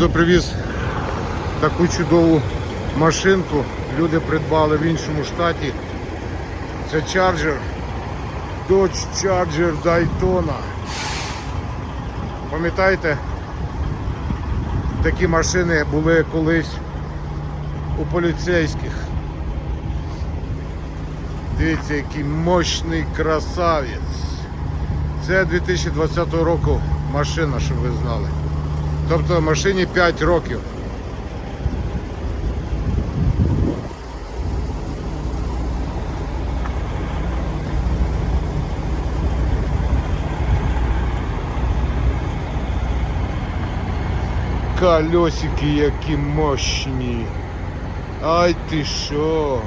Тільки привіз таку чудову машинку. Люди придбали в іншому штаті. Це Charger. Dodge Charger Daytona. Пам'ятаєте, такі машини були колись у поліцейських. Дивіться, який мощний красавець. Це 2020 року машина, щоб ви знали. Тобто машині 5 років. Колесики які мощні. Ай ти що?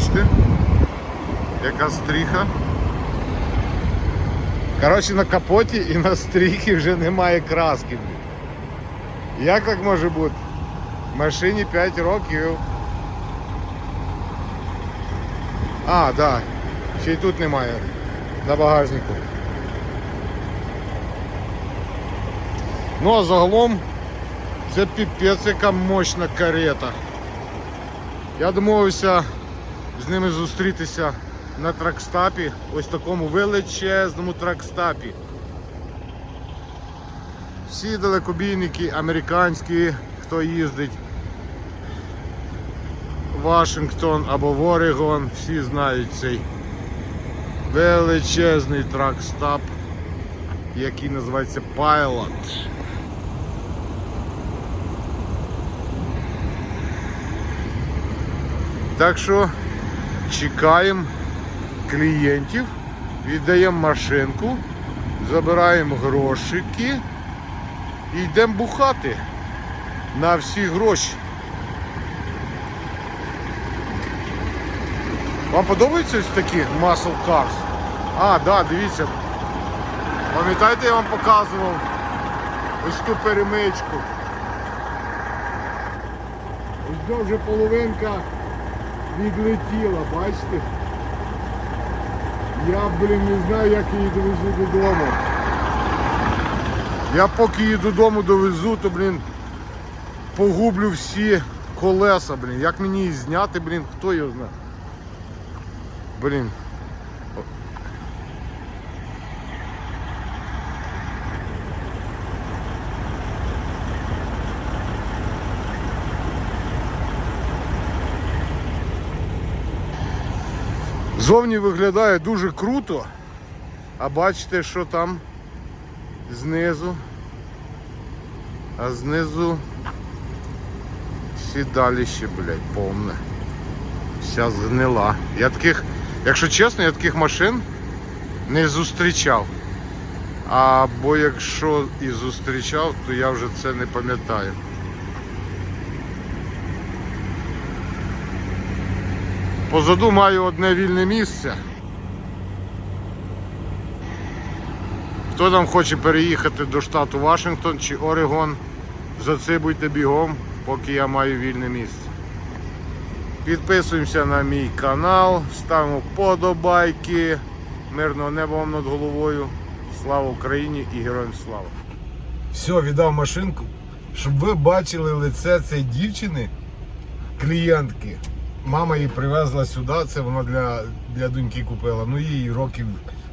Бачите? Яка стріха. Коротше, на капоті і на стріхі вже немає краски. Як так може бути? Машині 5 років. А, так. Да. Ще й тут немає. На багажнику. Ну а загалом це піпець яка мощна карета. Я домовився з ними зустрітися на тракстапі, ось такому величезному тракстапі. Всі далекобійники американські, хто їздить в Вашингтон або в Орегон, всі знають цей величезний тракстап, який називається Pilot. Так що чекаємо клієнтів, віддаємо машинку, забираємо грошики і йдемо бухати на всі гроші. Вам подобаються ось такі muscle cars? А, так, да, дивіться. Пам'ятаєте, я вам показував ось ту перемичку. Ось вже половинка відлетіла, бачите? Я, блін, не знаю, як її довезу додому. Я поки її додому довезу, то, блін, погублю всі колеса, блін. Як мені її зняти, блін, хто його знає. Блін. Зовні виглядає дуже круто, а бачите, що там знизу. А знизу сідалище, блядь, повне. Вся згнила. Я таких, якщо чесно, я таких машин не зустрічав. Або якщо і зустрічав, то я вже це не пам'ятаю. Позаду маю одне вільне місце. Хто там хоче переїхати до штату Вашингтон чи Орегон, зацибуйте бігом, поки я маю вільне місце. Підписуємося на мій канал, ставимо вподобайки. Мирного неба вам над головою. Слава Україні і героям слава! Все, віддав машинку, щоб ви бачили лице цієї дівчини, клієнтки. Мама її привезла сюди, це вона для, для доньки купила. Ну їй років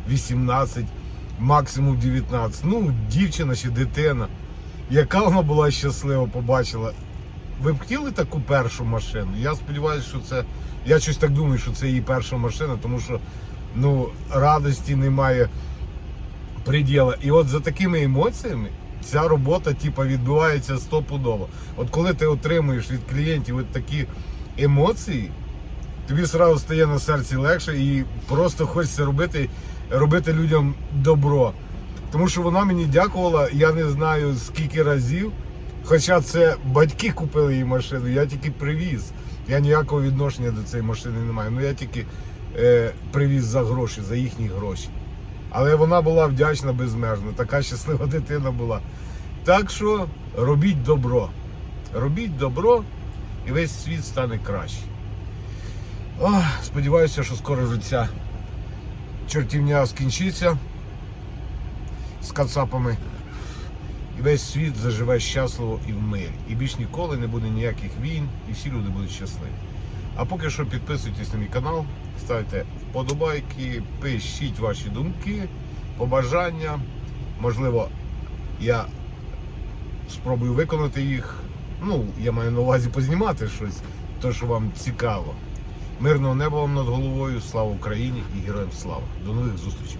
18, максимум 19. Ну, дівчина чи дитина. Яка вона була щаслива, побачила. Ви б хотіли таку першу машину? Я сподіваюся, що це. Я щось так думаю, що це її перша машина, тому що ну, радості немає приділа. І от за такими емоціями ця робота типу, відбувається стопудово. От коли ти отримуєш від клієнтів от такі емоції, тобі одразу стає на серці легше і просто хочеться робити, робити людям добро. Тому що вона мені дякувала, я не знаю скільки разів. Хоча це батьки купили їй машину, я тільки привіз. Я ніякого відношення до цієї машини не маю. Ну я тільки е, привіз за гроші, за їхні гроші. Але вона була вдячна безмежно, така щаслива дитина була. Так що робіть добро. Робіть добро і весь світ стане краще. Ох, сподіваюся, що скоро ця чортівня скінчиться з кацапами. І весь світ заживе щасливо і в мирі. І більш ніколи не буде ніяких війн, і всі люди будуть щасливі. А поки що підписуйтесь на мій канал, ставте вподобайки, пишіть ваші думки, побажання. Можливо, я спробую виконати їх. Ну, я маю на увазі познімати щось, то що вам цікаво. Мирного неба вам над головою, слава Україні і героям слава. До нових зустрічей!